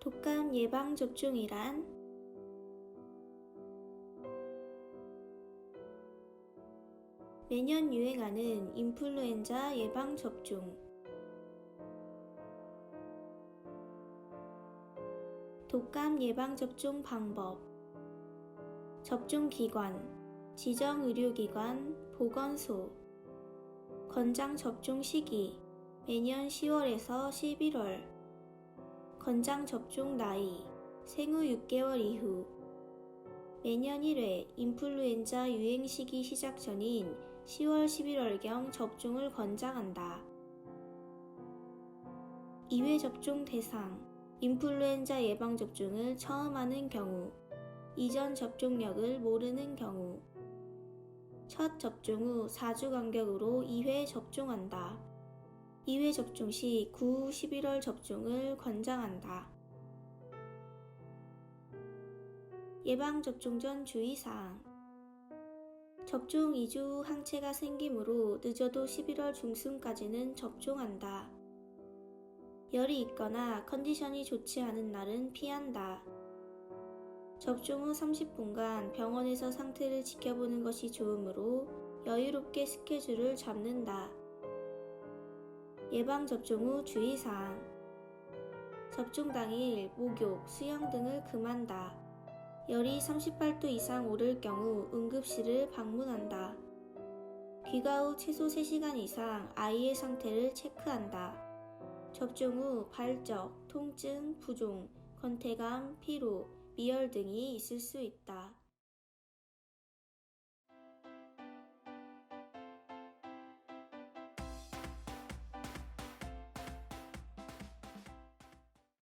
독감 예방 접종이란 매년 유행하는 인플루엔자 예방 접종. 독감 예방 접종 방법. 접종 기관, 지정 의료기관, 보건소. 권장 접종 시기, 매년 10월에서 11월. 권장 접종 나이, 생후 6개월 이후. 매년 1회 인플루엔자 유행 시기 시작 전인 10월 11월경 접종을 권장한다. 2회 접종 대상 인플루엔자 예방 접종을 처음 하는 경우 이전 접종력을 모르는 경우 첫 접종 후 4주 간격으로 2회 접종한다. 2회 접종 시 9, 11월 접종을 권장한다. 예방접종 전 주의사항 접종 2주 후 항체가 생기므로 늦어도 11월 중순까지는 접종한다. 열이 있거나 컨디션이 좋지 않은 날은 피한다. 접종 후 30분간 병원에서 상태를 지켜보는 것이 좋으므로 여유롭게 스케줄을 잡는다. 예방접종 후 주의사항 접종 당일 목욕, 수영 등을 금한다. 열이 38도 이상 오를 경우 응급실을 방문한다. 귀가 후 최소 3시간 이상 아이의 상태를 체크한다. 접종 후 발적, 통증, 부종, 건태감, 피로, 미열 등이 있을 수 있다.